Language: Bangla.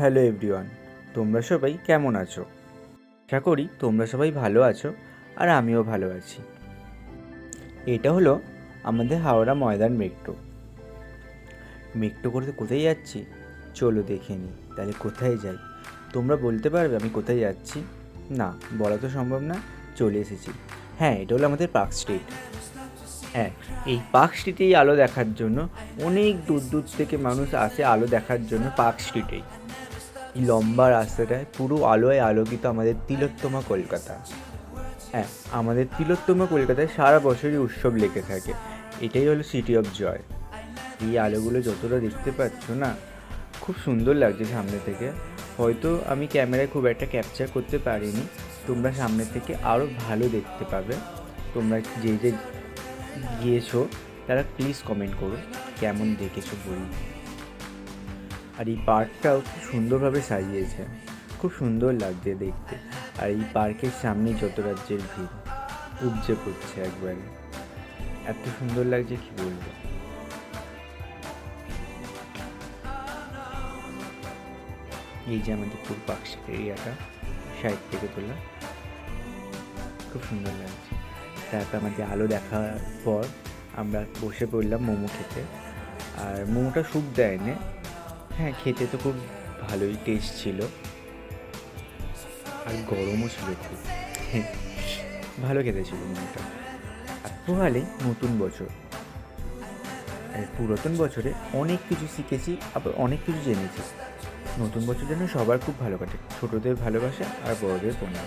হ্যালো এভরিওয়ান, তোমরা সবাই কেমন আছো? আশা করি তোমরা সবাই ভালো আছো আর আমিও ভালো আছি। এটা হলো আমাদের হাওড়া ময়দান মেট্রো। মেট্রো করতে কোথায় যাচ্ছি? চলো দেখে নিই, তাহলে কোথায় যাই? তোমরা বলতে পারবে আমি কোথায় যাচ্ছি? না, বলা তো সম্ভব না, চলে এসেছি। হ্যাঁ এটা হলো আমাদের পার্ক স্ট্রিট। হ্যাঁ এই পার্ক স্ট্রিটেই আলো দেখার জন্য, অনেক দূর দূর থেকে মানুষ আসে আলো দেখার জন্য পার্ক স্ট্রিটেই। লম্বা রাস্তাটায় পুরো আলোয় আলোকিত আমাদের তিলোত্তমা কলকাতা। হ্যাঁ আমাদের তিলোত্তমা কলকাতায় সারা বছরই উৎসব লেগে থাকে। এটাই হলো সিটি অফ জয় এই আলোগুলো যতটা দেখতে পাচ্ছ না, খুব সুন্দর লাগছে সামনে থেকে। হয়তো আমি ক্যামেরায় খুব একটা ক্যাপচার করতে পারিনি। তোমরা সামনে থেকে আরও ভালো দেখতে পাবে। তোমরা যে যে গিয়েছো, তারা প্লিজ কমেন্ট করো। কেমন দেখেছ বই আর এই পার্কটাও খুব সুন্দরভাবে সাজিয়েছে। খুব সুন্দর লাগছে দেখতে। আর এই পার্কের সামনে যত রাজ্যের ভিড় উপচে পড়ছে একবারে। এত সুন্দর লাগছে কি বলব? এই যে আমাদের পুরো পার্ক এরিয়াটা, সাইড থেকে তোলা। খুব সুন্দর লাগছে। তারপর আমাদের আলো দেখার পর আমরা বসে পড়লাম মোমো খেতে। আর মোমোটা স্যুপ দেয়নি। হ্যাঁ খেতে তো খুব ভালোই টেস্ট ছিল। আর গরমও ছিল খুব। ভালো খেতে ছিল মোমোটা আর পোহালে নতুন বছর। পুরাতন বছরে অনেক কিছু শিখেছি, আবার অনেক কিছু জেনেছি। নতুন বছর যেন সবার খুব ভালো কাটে। ছোটদের ভালোবাসা আর বড়দের প্রণাম।